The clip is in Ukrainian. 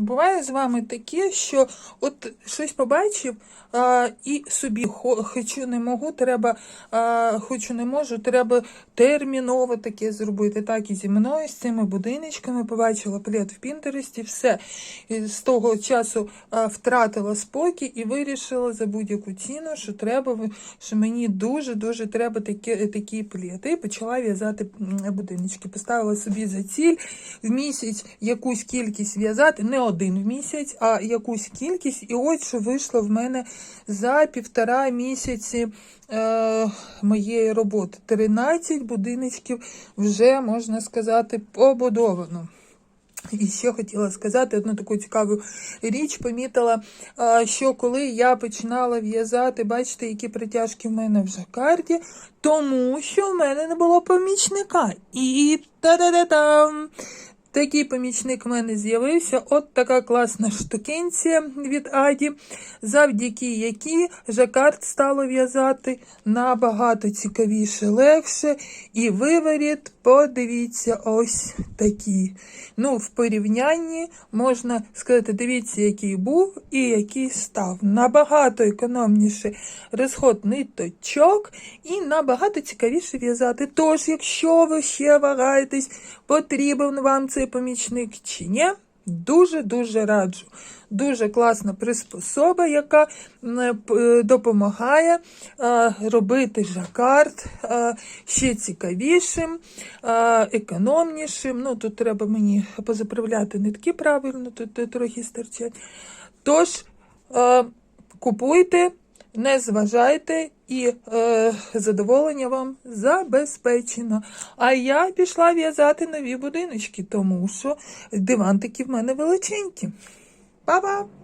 буває з вами таке, що от щось побачив а, і собі хо- хочу, не можу, треба, а, хочу, не можу, треба терміново таке зробити. Так і зі мною, з цими будиночками, побачила плед в Пінтересті, все. І з того часу а, втратила спокій і вирішила за будь-яку ціну, що треба, що мені дуже-дуже треба такі, такі плети. І почала в'язати будиночки. Поставила собі за ціль в місяць якусь кількість в'язати, не один в місяць, а якусь кількість. І от що вийшло в мене за півтора місяці е, моєї роботи. 13 будиночків вже, можна сказати, побудовано. І ще хотіла сказати одну таку цікаву річ. Помітила, що коли я починала в'язати, бачите, які притяжки в мене в жакарді, тому що в мене не було помічника. І та-да-да-там! Такий помічник в мене з'явився. От така класна штукенція від Аді, завдяки якій жакард стало в'язати набагато цікавіше, легше. І виворіт, подивіться, ось такі. Ну, в порівнянні можна сказати, дивіться, який був і який став. Набагато економніше розход ниточок і набагато цікавіше в'язати. Тож, якщо ви ще вагаєтесь, потрібен вам цей помічник чи ні, дуже-дуже раджу. Дуже класна приспособа, яка п- е, допомагає е, робити жакард е, ще цікавішим, е, економнішим. Ну, тут треба мені позаправляти нитки правильно, тут е, трохи стирчать. Тож, е, купуйте, не зважайте і е, задоволення вам забезпечено. А я пішла в'язати нові будиночки, тому що дивантики в мене величенькі. Па-па!